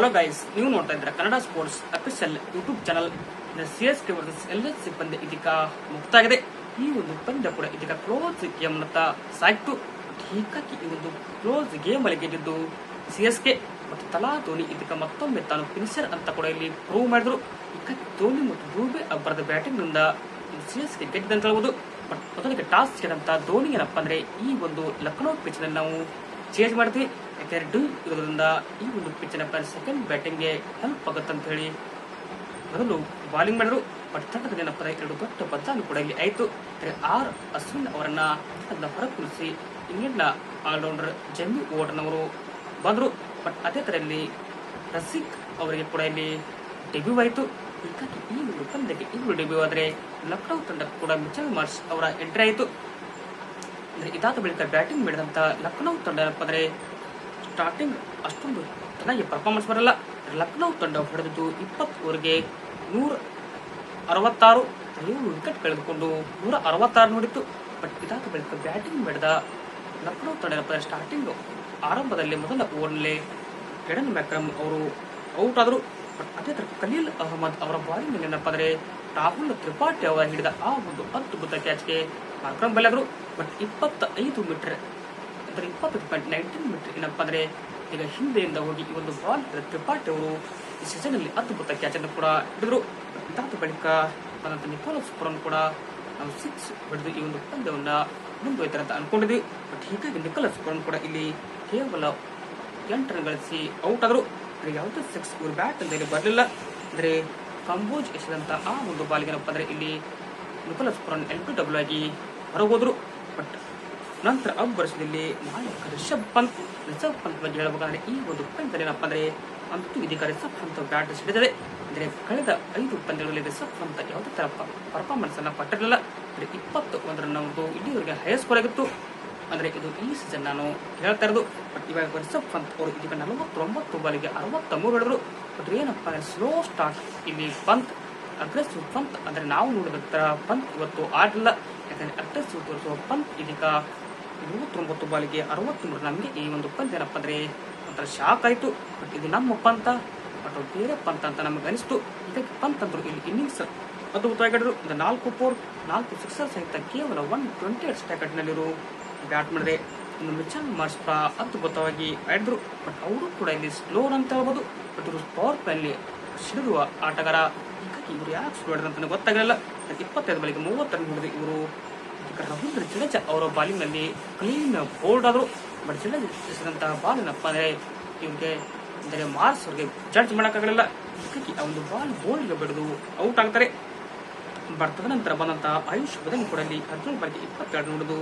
Hello guys ನೀವು ನೋಡ್ತಾ ಇದ್ದೀರಾ Kannada sports official YouTube channel C S K versus L S C ಇದೀಗ ಇದೀಗ ಮುಕ್ತಾಗಿದೆ. ಈ ಒಂದು ಪಂದ್ಯ ಕೂಡ ಇದೀಗ ಕ್ಲೋಸ್ ಗೇಮ್ ನತ್ತ ಸಾಗಿತ್ತು ಬಟ್ ಹೀಗಾಗಿ ಈ ಒಂದು ಕ್ಲೋಸ್ ಗೇಮ್ ಅಲ್ಲಿ ಗೆದ್ದಿದ್ದು ಸಿ ಎಸ್ ಕೆ ಮತ್ತು ತಲಾ ಧೋನಿ ಇದೀಗ ಮತ್ತೊಮ್ಮೆ ತಾನು ಫಿನಿಷರ್ ಅಂತ ಕೂಡ ಇಲ್ಲಿ ಪ್ರೂವ್ ಮಾಡಿದ್ರು. ಹೀಗಾಗಿ ಧೋನಿ ಮತ್ತು ರೂಬೆ ಅಬ್ಬರದ ಬ್ಯಾಟಿಂಗ್ನಿಂದ ಸಿ ಎಸ್ ಕೆ ಗೆದ್ದಿದೆ ಅಂತ ಹೇಳ್ಬೋದು. ಬಟ್ ಮೊದಲಿಗೆ ಟಾಸ್ ಗೆದ್ದಂತ ಧೋನಿ ಏನಪ್ಪ ಅಂದ್ರೆ ಈ ಒಂದು ಲಕ್ನೋ ಪಿಚ್ನಲ್ಲಿ ನಾವು ಚೇಂಜ್ ಮಾಡ್ತೀವಿ. ಯಾಕಂದ್ರೆ ಡು ಇರೋದ್ರಿಂದ ಈ ಒಂದು ಪಿಚ್ ಏನಪ್ಪ ಸೆಕೆಂಡ್ ಬ್ಯಾಟಿಂಗ್ಗೆ ಹೆಲ್ಪ್ ಆಗುತ್ತೆ ಅಂತ ಹೇಳಿ ಮೊದಲು ಬಾಲಿಂಗ್ ಮಾಡಿದ್ರು. ಬಟ್ ತಂಡದ ಅಂದ್ರೆ ಎರಡು ದೊಡ್ಡ ಬದಲಾವಣೆ ಕೂಡ ಇಲ್ಲಿ ಆಯಿತು. ಆರ್ ಅಶ್ವಿನ್ ಅವರನ್ನ ಅದನ್ನ ಹೊರಕುಳಿಸಿ ಇಂಗ್ಲೆಂಡ್ನ ಆಲ್ರೌಂಡರ್ ಜೆಮ್ಮಿ ಓಟನವರು ಬಂದರು. ಬಟ್ ಅದೇ ಥರ ಇಲ್ಲಿ ರಸಿಕ್ ಅವರಿಗೆ ಕೂಡ ಇಲ್ಲಿ ಡೆಬ್ಯೂ ಆಯಿತು. ಹೀಗಾಗಿ ಈ ಒಂದು ಪಂದ್ಯಕ್ಕೆ ಇವರು ಡೆಬ್ಯೂ ಆದರೆ ಲಕ್ನೌ ತಂಡ ಕೂಡ ಮಿಚಲ್ ಮಾರ್ಚ್ ಅವರ ಎಂಟ್ರಿ ಆಯಿತು. ಅಂದ್ರೆ ಇದಾದ ಬಳಿಕ ಬ್ಯಾಟಿಂಗ್ ಮಾಡಿದಂಥ ಲಕ್ನೌ ತಂಡ ಏನಪ್ಪ ಸ್ಟಾರ್ಟಿಂಗ್ ಅಷ್ಟೊಂದು ಚೆನ್ನಾಗಿ ಪರ್ಫಾರ್ಮೆನ್ಸ್ ಬರಲ್ಲ. ಲಕ್ನೌ ತಂಡ ಹೊಡೆದಿದ್ದು ಇಪ್ಪತ್ತು ಓವರ್ಗೆ ನೂರ ಅರವತ್ತಾರು ಏಳು ವಿಕೆಟ್ ಕಳೆದುಕೊಂಡು ನೂರ ಅರವತ್ತಾರು ನೋಡಿತ್ತು. ಬಟ್ ಇದಾದ ಬಳಿಕ ಬ್ಯಾಟಿಂಗ್ ಬೆಳೆದ ಲಕ್ನೌ ತಂಡ ಏನಪ್ಪ ಅಂದ್ರೆ ಸ್ಟಾರ್ಟಿಂಗ್ ಆರಂಭದಲ್ಲಿ ಮೊದಲ ಓವರ್ನಲ್ಲಿ ಕೆಡನ್ ಮ್ಯಾಕ್ರಮ್ ಅವರು ಔಟ್ ಆದರು. ಬಟ್ ಅದೇ ಥರ ಖಲೀಲ್ ಅಹಮದ್ ಅವರ ಬಾಲಿಂಗ್ ಏನಪ್ಪ ಅಂದರೆ ರಾಹುಲ್ ತ್ರಿಪಾಠಿ ಅವರ ಹಿಡಿದ ಆ ಒಂದು ಅದ್ಭುತ ಕ್ಯಾಚ್ಗೆ ಮಾರ್ಕ್ರಮ್ ಬಲ್ಲಾದ್ರು ಬಟ್ ಇಪ್ಪತ್ತೈದು ಮೀಟರ್ ಅಂದ್ರೆ ಇಪ್ಪತ್ತು ಪಾಯಿಂಟ್ ನೈನ್ಟೀನ್ ಮೀಟರ್ ಏನಪ್ಪ ಅಂದ್ರೆ ಈಗ ಹಿಂದೆಯಿಂದ ಹೋಗಿ ಈ ಒಂದು ಬಾಲ್ ತ್ರಿಪಾಠಿ ಅವರು ಈ ಸೀಸನ್ ಅಲ್ಲಿ ಅದ್ಭುತ ಕ್ಯಾಚ್ ಅನ್ನು ಕೂಡ ಹಿಡಿದ್ರು. ಇದಾದ ಬಳಿಕ ಬಂದಂತ ನಿಕೋಲಸ್ ಪುರನ್ ಕೂಡ ನಾವು ಸಿಕ್ಸ್ ಹೊಡೆದು ಈ ಒಂದು ಪಂದ್ಯವನ್ನ ಮುಂದುವರಿತಾರೆ ಅಂತ ಅನ್ಕೊಂಡಿದ್ವಿ. ಬಟ್ ಹೀಗಾಗಿ ನಿಕೋಲಸ್ ಪುರನ್ ಕೂಡ ಇಲ್ಲಿ ಕೇವಲ ಎಂಟು ರನ್ ಗಳಿಸಿ ಔಟ್ ಆದರು. ಅಂದ್ರೆ ಯಾವುದೇ ಸಿಕ್ಸ್ ಇವ್ರ ಬ್ಯಾಟ್ ಅಂತ ಬರಲಿಲ್ಲ. ಅಂದ್ರೆ ಕಂಬೋಜ್ ಎಸೆದಂತ ಆ ಒಂದು ಬಾಲ್ಗೆ ಏನಪ್ಪ ಅಂದ್ರೆ ಇಲ್ಲಿ Nicholas Pooran L B W ಆಗಿ ಹೊರಗೋದ್ರು ಬಟ್ ನಂತರ ಅಬ್ಬರಿಸದಲ್ಲಿ ನಾಯಕ ರಿಷಬ್ ಪಂತ್ ರಿಷಬ್ ಪಂತ್ ಬಗ್ಗೆ ಹೇಳಬೇಕಾದ್ರೆ ಈ ಒಂದು ಪಂದ್ಯದಲ್ಲಿ ಏನಪ್ಪ ಅಂದರೆ ಅಂತೂ ಇದೀಗ ರಿಷಬ್ ಪಂತ್ ಬ್ಯಾಟ್ ಸಿಡಿದರೆ ಅಂದ್ರೆ ಕಳೆದ ಐದು ಪಂದ್ಯಗಳಲ್ಲಿ ರಿಷಬ್ ಪಂತ್ ಯಾವುದೇ ಥರ ಪರ್ಫಾರ್ಮೆನ್ಸ್ ಅನ್ನ ಪಟ್ಟಿರಲಿಲ್ಲ. ಅಂದರೆ ಇಪ್ಪತ್ತು ಒಂದು ಒಂದು ಇಲ್ಲಿವರೆಗೆ ಹೈಯೆಸ್ಟ್ ಸ್ಕೋರ್ ಆಗಿತ್ತು. ಅಂದ್ರೆ ಇದು ಈ ಸೀಸನ್ ನಾನು ಹೇಳ್ತಾ ಇರೋದು. ಬಟ್ ಇವಾಗ ರಿಷಬ್ ಪಂತ್ ಅವರು ಇದೀಗ ನಲವತ್ತೊಂಬತ್ತು ಬಾಲಿಗೆ ಅರವತ್ತ ಮೂರು ಹೊಡೆದ್ರು. ಬಟ್ ಏನಪ್ಪ ಅಂದ್ರೆ ಸ್ಲೋ ಸ್ಟಾರ್ಟ್ ಇಲ್ಲಿ ಪಂತ್ ಅಗ್ರೆಸಿವ್ ಪಂತ್. ಅಂದ್ರೆ ನಾವು ನೋಡಿದ ಪಂತ್ ಇವತ್ತು ಆಡಲಿಲ್ಲ. ಯಾಕಂದ್ರೆ ಅಗ್ರೆಸಿವ್ ತೋರಿಸುವ ಪಂತ್ ಇದೀಗ ಮೂವತ್ತೊಂಬತ್ತು ಬಾಲಿಗೆ ಅರವತ್ತ್ಮೂರು ನಮಗೆ ಈ ಒಂದು ಪಂದ್ಯ ಏನಪ್ಪ ಅಂದರೆ ಒಂಥರ ಶಾಕ್ ಆಯ್ತು, ಬಟ್ ಇದು ನಮ್ಮ ಪಂತ, ಬಟ್ ಅವ್ರು ಬೇರೆ ಪಂತ ಅಂತ ನಮಗೆ ಅನಿಸ್ತು. ಇದಕ್ಕೆ ಪಂತ್ ಅಂದರು ಇಲ್ಲಿ ಇನ್ನಿಂಗ್ಸ್ ಅದ್ಭುತವಾಗಿ ಇದು ಒಂದು ನಾಲ್ಕು ಫೋರ್ ನಾಲ್ಕು ಸಿಕ್ಸರ್ ಸಹಿತ ಕೇವಲ ಒನ್ ಟ್ವೆಂಟಿ ಏಟ್ ಸ್ಟ್ಯಾಕಟ್ನಲ್ಲಿರು ಬ್ಯಾಟ್ ಮಾಡಿದೆ. ಇನ್ನು ಮಿಚನ್ ಮಾರ್ಸ್ಪ ಅದ್ಭುತವಾಗಿ ಆಡಿದ್ರು. ಬಟ್ ಅವರು ಕೂಡ ಇಲ್ಲಿ ಸ್ಲೋ ಅಂತ ಹೇಳ್ಬೋದು ಬಟ್ ಇವರು ಪವರ್ ಪ್ಲೇಲಿ ಸಿಡಿರುವ ಆಟಗಾರ. ಹೀಗಾಗಿ ಇವರು ಯಾಕೆ ಸ್ಲೋ ಅಂತ ಗೊತ್ತಾಗಲಿಲ್ಲ. ಇಪ್ಪತ್ತೈದು ಬಳಿಗೆ ಮೂವತ್ತು ರನ್ ಹಿಡಿದು ಇವರು ರವೀಂದ್ರ ಜಡೇಜಾ ಅವರ ಬಾಲಿಂಗ್ನಲ್ಲಿ ಕ್ಲೀನ್ ಬೋಲ್ಡ್ ಆದ್ರು, ಬಟ್ ಜಡೇಜಾ ಬಾಲ್ ಏನಪ್ಪ ಅಂದ್ರೆ ಇವ್ರಿಗೆ ಅಂದರೆ ಮಾರ್ಸ್ ಅವ್ರಿಗೆ ಜಡ್ಜ್ ಮಾಡೋಕ್ಕಾಗಲಿಲ್ಲ ಆ ಒಂದು ಬಾಲ್ ಬೋಲ್ ಬೆಳೆದು ಔಟ್ ಆಗ್ತಾರೆ. ಬಟ್ ತದನಂತರ ಬಂದಂತಹ ಆಯುಷ್ ಬದನ್ ಕೂಡ ಇಲ್ಲಿ ಹದಿನೇಳು ಬಾಲ್ಗೆ ಇಪ್ಪತ್ತೆರಡು ನೋಡಿದು.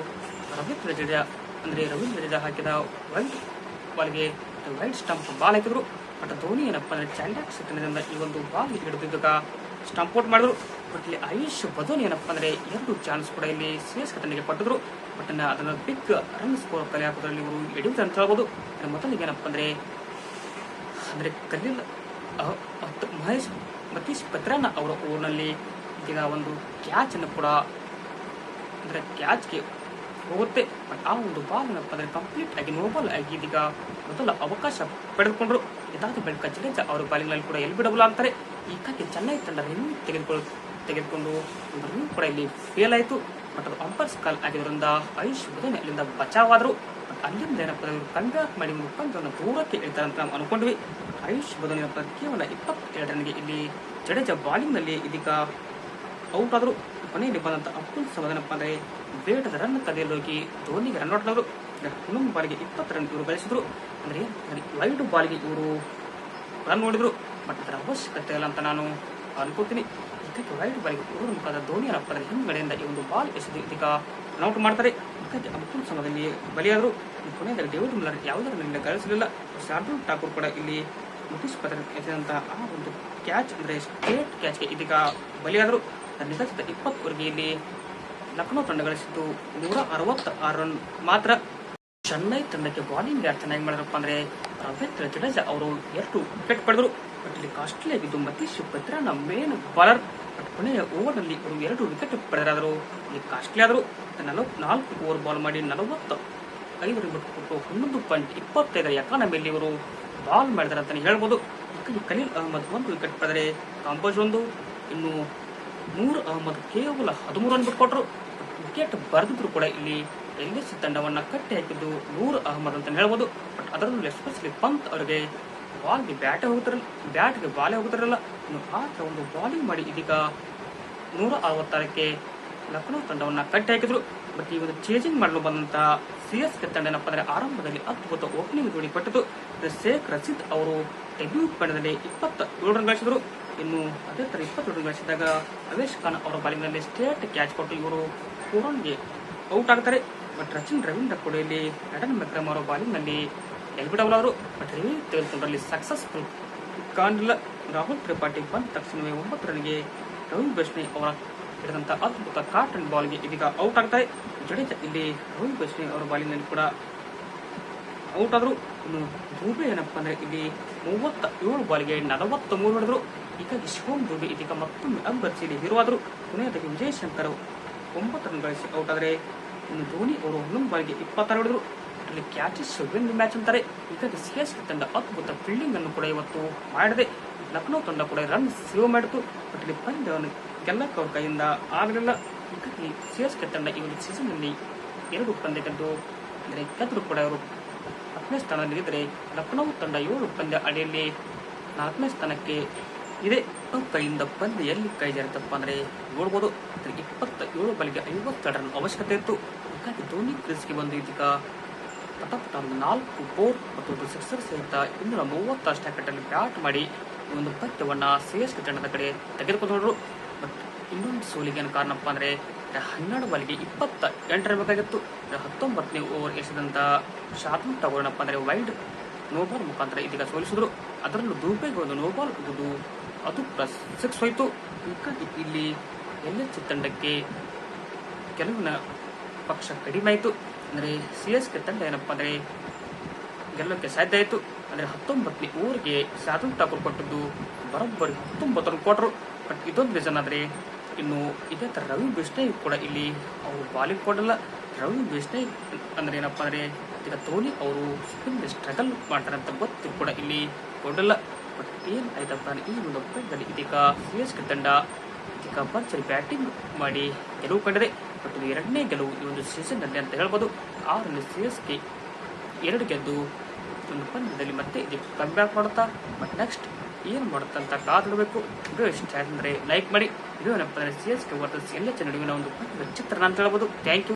ರವೀಂದ್ರ ಜಡೇಜಾ ಅಂದ್ರೆ ರವೀಂದ್ರ ಜಡೇಜಾ ಹಾಕಿದ ವೈಟ್ ಬಾಲ್ಗೆ ವೈಟ್ ಸ್ಟಂಪ್ ಬಾಲ್ ಹಾಕಿದ್ರು. ಬಟ್ ಧೋನಿ ಏನಪ್ಪ ಅಂದ್ರೆ ಚಾಂಡಾಕ್ ಸೆಕೆಂಡ್ನಿಂದ ಈ ಒಂದು ಬಾಲ್ ಹಿಡಿದಿದ್ದಾಗ ಸ್ಟಂಪ್ ಔಟ್ ಮಾಡಿದ್ರು. ಬಟ್ ಇಲ್ಲಿ ಆಯುಷ್ ಬದೋನಿ ಏನಪ್ಪ ಅಂದ್ರೆ ಎರಡು ಚಾನ್ಸ್ ಕೂಡ ಇಲ್ಲಿ ಸೇಸ್ ಎಸ್ ಪಟ್ಟಿದ್ರು ಬಟ್ ಅದನ್ನ ಬಿಗ್ ರನ್ ಸ್ಕೋರ್ ಕಲೆ ಹಾಕೋದ್ರಲ್ಲಿ ಇವರು ಎಡಿಯುತ್ತೆ ಅಂತ ಹೇಳ್ಬೋದು. ಮೊದಲಿಗೆ ಏನಪ್ಪ ಅಂದ್ರೆ ಅಂದ್ರೆ ಕಲಿಲ್ ಮಹೇಶ್, ಮತೀಶ್ ಪತ್ರನ ಅವರ ಓವರ್ನಲ್ಲಿ ಈಗ ಒಂದು ಕ್ಯಾಚ್ ಅನ್ನು ಕೂಡ, ಅಂದ್ರೆ ಕ್ಯಾಚ್ಗೆ ಹೋಗುತ್ತೆ. ಬಟ್ ಆ ಒಂದು ಬಾಲ್ ಏನಪ್ಪ ಅಂದ್ರೆ ಕಂಪ್ಲೀಟ್ ಆಗಿ ನೋಬಲ್ ಆಗಿ ಇದೀಗ ಮೊದಲ ಅವಕಾಶ ಪಡೆದುಕೊಂಡ್ರು. ಇದಾದ ಬಳಿಕ ಜಡೇಜಾ ಅವರ ಬಾಲಿಂಗ್ನಲ್ಲಿ ಕೂಡ ಎಲ್ಲಿ ಬಿಡಬಲ್ಲ ಅಂತಾರೆ. ಈಗಾಗಿ ಚೆನ್ನೈ ತಂಡ ರನ್ ತೆಗೆದುಕೊಳ್ಳ ತೆಗೆದುಕೊಂಡು ಕೂಡ ಇಲ್ಲಿ ಫೇಲ್ ಆಯಿತು. ಬಟ್ ಅದು ಅಂಪರ್ಸ್ ಕಾಲ್ ಆಗಿರೋದ್ರಿಂದ ಆಯುಷ್ ಬದನ್ ಅಲ್ಲಿಂದ ಬಚಾವಾದರು. ಅಲ್ಲಿಂದ ಏನಪ್ಪ ಇವರು ಮಾಡಿ ಮುಖಾಂತರ ದೂರಕ್ಕೆ ಇಳಿತಾರೆ ಅಂತ ನಾವು ಅನ್ಕೊಂಡ್ವಿ. ಏನಪ್ಪ ಅಂದ್ರೆ ಕೇವಲ ಇಪ್ಪತ್ತೆರಡು ರನ್ಗೆ ಇಲ್ಲಿ ಜಡೇಜ ಬಾಲಿಂಗ್ನಲ್ಲಿ ಇದೀಗ ಔಟ್ ಆದರು. ಕೊನೆಯಲ್ಲಿ ಬಂದಂಥ ಅಬ್ದುಲ್ ಸಮದನಪ್ಪ ಅಂದರೆ ಬೇಟದ ರನ್ ಕದೆಯಲ್ಲಿ ಹೋಗಿ ಧೋನಿಗೆ ರನ್ ಆದ್ರು ಹನ್ನೊಂದು ಬಾಲಿಗೆ ಇಪ್ಪತ್ತು ರನ್ ಇವರು ಗಳಿಸಿದ್ರು. ಅಂದರೆ ವೈಡ್ ಬಾಲಿಗೆ ಇವರು ರನ್ ನೋಡಿದರು ಬಟ್ ಅದರ ಅವಶ್ಯಕತೆ ಇಲ್ಲ ಅಂತ ನಾನು ಅನ್ಕೋತೀನಿ. ಇದಕ್ಕೆ ರೈಟ್ ಬಾಲಿಗೆ ಇವರು ಮುಖದ ಧೋನಿಯರ ಏನಪ್ಪ ಹಿಂಗಡೆಯಿಂದ ಈ ಒಂದು ಬಾಲ್ ಎಸೆದು ಇದೀಗ ಔಟ್ ಮಾಡ್ತಾರೆ. ಇದಕ್ಕೆ ಅಬ್ದುಲ್ ಸಮದಲ್ಲಿ ಬಲಿಯಾದರು. ಕೊನೆಯಲ್ಲಿ ಡೇವಿಡ್ ಮಿಲ್ಲರ್ ಯಾವುದರ ಮೇಲಿಂದ ಗಳಿಸಲಿಲ್ಲ ಶಾರ್ದುಲ್ ಠಾಕೂರ್ ಕೂಡ ಇಲ್ಲಿ ಮುಖೇಶ್ ಪತ್ರ ಎಸೆದಂತಹ ಆ ಒಂದು ಕ್ಯಾಚ್ ಅಂದ್ರೆ ಸ್ಟೇಟ್ ಕ್ಯಾಚ್ಗೆ ಇದೀಗ ಬಲಿಯಾದರು. ನಿರ್ಧರಿಸಿದ ಇಪ್ಪತ್ತುವರೆಗೆ ಇಲ್ಲಿ ಲಕ್ನೋ ತಂಡ ಗಳಿಸಿದ್ದು ನೂರ ಅರವತ್ತ ಆರು ರನ್ ಮಾತ್ರ. ಚೆನ್ನೈ ತಂಡಕ್ಕೆ ಬಾಲಿಂಗ್ ಯಾರು ಚೆನ್ನಾಗಿ ಮಾಡಿದ್ರಪ್ಪ ಅಂದ್ರೆ ರವೀಂದ್ರ ಜಡೇಜಾ ಅವರು ಎರಡು ವಿಕೆಟ್ ಪಡೆದರು. ಇಲ್ಲಿ ಕಾಸ್ಟ್ಲಿ ಆಗಿದ್ದು ಮತೀಶ್ ಪತ್ರನ ಮೇನ್ ಬಾಲರ್ ಕೊನೆಯ ಓವರ್ನಲ್ಲಿ ಅವರು ಎರಡು ವಿಕೆಟ್ ಪಡೆದರಾದರು. ಇಲ್ಲಿ ಕಾಸ್ಟ್ಲಿ ಆದರು ನಾಲ್ಕು ಓವರ್ ಬಾಲ್ ಮಾಡಿ ನಲವತ್ತು ಐದು ರನ್ ಕೊಟ್ಟು ಹನ್ನೊಂದು ಪಾಯಿಂಟ್ ಇಪ್ಪತ್ತೈದರ ಎಕಾನಮಿಯಲ್ಲಿ ಇವರು ಬಾಲ್ ಮಾಡಿದಾರೆ ಅಂತಾನೆ ಹೇಳ್ಬೋದು. ಈ ಖಲೀಲ್ ಅಹಮದ್ ಒಂದು ವಿಕೆಟ್ ಪಡೆದರೆ ಕಾಂಬೋಜ್ ಒಂದು, ಇನ್ನು ನೂರ್ ಅಹಮದ್ ಕೇವಲ ಹದಿಮೂರು ರನ್ ಬಿಟ್ಕೊಟ್ರು. ವಿಕೆಟ್ ಬರೆದಿದ್ರು ಕೂಡ ಇಲ್ಲಿ ಎಲ್ ತಂಡವನ್ನ ಕಟ್ಟಿ ಹಾಕಿದ್ದು ನೂರ್ ಅಹಮದ್ ಅಂತ ಹೇಳ್ಬೋದು. ಬಟ್ ಅದರಲ್ಲೂ ಎಸ್ಪೆಷಲಿ ಪಂತ್ ಅವರಿಗೆ ಬಾಲ್ಗೆ ಬ್ಯಾಟೇ ಹೋಗುತ್ತಿರಲ್ಲ ಬ್ಯಾಟ್ಗೆ ಬಾಲೇ ಹೋಗುತ್ತಿರಲ್ಲ ಇನ್ನು ಆ ಥರ ಒಂದು ಬಾಲಿಂಗ್ ಮಾಡಿ ಇದೀಗ ನೂರ ಅರವತ್ತಾರಕ್ಕೆ ಲಕ್ನೋ ತಂಡವನ್ನು ಕಟ್ಟಿ ಹಾಕಿದ್ರು. ಬಟ್ ಈ ಒಂದು ಚೇಂಜಿಂಗ್ ಮಾಡಲು ಬಂದಂತಹ ಸಿ ಎಸ್ ಕೆ ತಂಡ ಏನಪ್ಪ ಅಂದರೆ ಆರಂಭದಲ್ಲಿ ಅದ್ಭುತ ಓಪನಿಂಗ್ ಜೋಡಿ ಪಟ್ಟಿತು ಶೇಖ್ ರಶೀದ್ ಅವರು ಡೆಬ್ಯೂ ಪಂದ್ಯದಲ್ಲಿ ಇಪ್ಪತ್ತ ಏಳು ರನ್ ಗಳಿಸಿದ್ರು. ಇನ್ನು ಅದೇ ತರ ಇಪ್ಪತ್ತೇಳು ರನ್ ಗಳಿಸಿದಾಗ ಅವೇಶ್ ಖಾನ್ ಅವರ ಬಾಲಿಂಗ್ನಲ್ಲಿ ಸ್ಟೇಟ್ ಕ್ಯಾಚ್ ಕೊಟ್ಟು ಇವರು ಫೋರನ್ಗೆ ಔಟ್ ಆಗ್ತಾರೆ. ಬಟ್ ರಚಿನ್ ರವೀಂದ್ರ ಕೊಡೆಯಲ್ಲಿ ನಟನ್ ಮೆಕ್ರಮ್ ಅವರ ಬಾಲಿಂಗ್ ನಲ್ಲಿ ಎಲ್ಬಿಡಬಲ್ ಅವರು ರಿವ್ಯೂ ತೆಗೆದುಕೊಂಡ್ರಲ್ಲಿ ಸಕ್ಸಸ್ಫುಲ್ ಕಾಂಡ್ಲ ರಾಹುಲ್ ತ್ರಿಪಾಠಿ ಬಂದ್ ತಕ್ಷಣವೇ ಒಂಬತ್ತು ರನ್ಗೆ ರವಿ ಬೇಷ್ಣೆ ಅವರ ಹಿಡಿದಂತ ಅದ್ಭುತ ಕಾಟನ್ ಬಾಲ್ಗೆ ಇದೀಗ ಔಟ್ ಆಗ್ತಾರೆ ಜಡೇಜಾ ಇಲ್ಲಿ ರವಿ ಬೇಷ್ಣೆ ಅವರ ಬಾಲಿನಲ್ಲಿ ಕೂಡ ಔಟ್ ಆದ್ರು. ಇನ್ನು ದೂಬೆ ಏನಪ್ಪ ಅಂದ್ರೆ ಇಲ್ಲಿ ಮೂವತ್ತ ಏಳು ಬಾಲ್ಗೆ ನಲವತ್ತ ಮೂರು ಹೊಡೆದ್ರು. ಈಗ ಶಿವಮ್ ದೂಬೆ ಇದೀಗ ಮತ್ತೊಮ್ಮೆ ಅಬ್ಬರ್ಜಿಯಲ್ಲಿ ಹೀರೋ ಆದರು. ಕೊನೆಯದಾಗಿ ವಿಜಯ್ ಶಂಕರ್ ಒಂಬತ್ತು ರನ್ ಗಳಿಸಿ ಔಟ್ ಆದರೆ ಇನ್ನು ಧೋನಿ ಅವರು ಹನ್ನೊಂದು ಬಾಲ್ಗೆ ಇಪ್ಪತ್ತಾರು ಹೊಡೆದ್ರು. ಕ್ಯಾಚಸ್ ವಿನ್ ಮ್ಯಾಚ್ ಅಂತಾರೆ. ಇದಕ್ಕೆ ಕೆ ತಂಡ ಅದ್ಭುತ ಫೀಲ್ಡಿಂಗ್ ಅನ್ನು ಕೂಡ ಇವತ್ತು ಮಾಡಿದೆ. ಲಕ್ನೋ ತಂಡ ಕೂಡ ರನ್ ಸೇವ್ ಮಾಡಿತು. ಬಟ್ ಇಲ್ಲಿ ಪಂದ್ಯವನ್ನು ಗೆಲ್ಲಕ್ಕೆ ಅವ್ರ ಕೈಯಿಂದ ಆಗಲಿಲ್ಲ. ಇದಕ್ಕೆ ಕೆ ತಂಡ ಈ ಒಂದು ಸೀಸನ್ನಲ್ಲಿ ಎರಡು ಪಂದ್ಯ ಗೆದ್ದು, ಅಂದರೆ ಗೆದ್ದರು ಕೂಡ ಅವರು ಹತ್ತನೇ ಸ್ಥಾನದಲ್ಲಿ ಇದ್ದರೆ ಲಕ್ನೋ ತಂಡ ಏಳು ಪಂದ್ಯ ಅಡಿಯಲ್ಲಿ ನಾಲ್ಕನೇ ಸ್ಥಾನಕ್ಕೆ ಇದೆ. ಕೈಯಿಂದ ಪಂದ್ಯ ಎಲ್ಲಿ ಕೈ ಜಾರಿತಪ್ಪ ಅಂದ್ರೆ ನೋಡ್ಬೋದು. ಇಪ್ಪತ್ತ ಏಳು ಬಲಿಗೆ ಐವತ್ತೆರಡು ರನ್ ಅವಶ್ಯಕತೆ ಇತ್ತು. ಹಾಗಾಗಿ ಧೋನಿ ಕ್ರೀಸ್ಗೆ ಬಂದು ಇದೀಗ ಪಟಪಟ ನಾಲ್ಕು ಬೋರ್ ಮತ್ತು ಸಿಕ್ಸರ್ ಸಹಿತ ಇನ್ನೂರ ಮೂವತ್ತು ಕಟ್ಟಲ್ಲಿ ಬ್ಯಾಟ್ ಮಾಡಿ ಒಂದು ಪಂದ್ಯವನ್ನ ಕೆ ತಂಡದ ಕಡೆ ತೆಗೆದುಕೊಂಡ್ರು. ಮತ್ತು ಇನ್ನೊಂದು ಸೋಲಿಗೆ ಏನು ಕಾರಣಪ್ಪ ಅಂದ್ರೆ ಹನ್ನೆರಡು ಬಾಲಿಗೆ ಇಪ್ಪತ್ತ ಎಂಟರ ಬೇಕಾಗಿತ್ತು ಹತ್ತೊಂಬತ್ತನೇ ಓವರ್ ಎಸೆದಂತ ಶಾರ್ಮ್ ಟವರ್ನಪ್ಪ ಅಂದ್ರೆ ವೈಡ್ ನೋಬಾಲ್ ಮುಖಾಂತರ ಇದೀಗ ಸೋಲಿಸಿದ್ರು. ಅದರಲ್ಲೂ ದೂಬೆಗೆ ಒಂದು ನೋಬಾಲ್ ಹೋಗುದು ಅದು ಪ್ಲಸ್ ಸಿಕ್ಸ್ ಹೋಯ್ತು. ಹೀಗಾಗಿ ಇಲ್ಲಿ ಎಲ್ ಎಚ್ ತಂಡಕ್ಕೆ ಗೆಲುವಿನ ಪಕ್ಷ ಕಡಿಮೆ ಆಯಿತು. ಅಂದರೆ ಸಿ ಎಸ್ ಕೆ ತಂಡ ಏನಪ್ಪ ಅಂದರೆ ಗೆಲ್ಲೋಕ್ಕೆ ಸಾಧ್ಯ ಆಯಿತು. ಅಂದರೆ ಹತ್ತೊಂಬತ್ತನೇ ಊರಿಗೆ ಸಾಧನ್ ಠಾಕೂರ್ ಕೊಟ್ಟದ್ದು ಬರೋಬ್ಬರಿ ಹತ್ತೊಂಬತ್ತನ್ನು ಕೊಟ್ಟರು ಬಟ್ ಇದೊಂದು ರೀಸನ್ ಆದರೆ ಇನ್ನು ಇದೇ ಥರ ರವಿ ಬಿಷ್ಣಯ್ ಕೂಡ ಇಲ್ಲಿ ಅವರು ಬಾಲಿಂಗ್ ಕೊಡಲ್ಲ. ರವಿ ಬಿಷ್ಣಯ್ ಅಂದ್ರೆ ಏನಪ್ಪ ಅಂದರೆ ಈಗ ಧೋನಿ ಅವರು ಸ್ಪಿನ್ ಸ್ಟ್ರಗಲ್ ಮಾಡ್ತಾರೆ ಅಂತ ಗೊತ್ತು ಕೂಡ ಇಲ್ಲಿ ಕೊಡಲ್ಲ. ಬಟ್ ಏನು ಆಯ್ತಪ್ಪ ಈ ಒಂದು ಇದೀಗ ಸಿ ಎಸ್ ಕೆ ತಂಡ ಇದೀಗ ಬ್ಯಾಟಿಂಗ್ ಮಾಡಿ ಗೆಲುವು ಕಂಡಿದೆ. ಬಟ್ ಎರಡನೇ ಗೆಲುವು ಈ ಒಂದು ಸೀಸನ್ನಲ್ಲಿ ಅಂತ ಹೇಳ್ಬೋದು. ಆರಲ್ಲಿ ಸಿ ಎಸ್ ಕೆ ಎರಡು ಗೆದ್ದು ಒಂದು ಪಂದ್ಯದಲ್ಲಿ ಮತ್ತೆ ಇದಕ್ಕೆ ಕಮ್ ಬ್ಯಾಕ್ ಮಾಡುತ್ತಾ ಬಟ್ ನೆಕ್ಸ್ಟ್ ಏನು ಮಾಡುತ್ತಂತ ಅಂತ ಕಾದಿಡಬೇಕು. ಇದು ಇಷ್ಟ ಅಂದರೆ ಲೈಕ್ ಮಾಡಿ. ಏನಪ್ಪ ಅಂದರೆ ಸಿ ಎಸ್ ಕೆ ವರ್ಸಸ್ ಎಲ್ಲ ನಡುವಿನ ಒಂದು ಚಿತ್ರಣ ಅಂತ ಹೇಳ್ಬೋದು. Thank you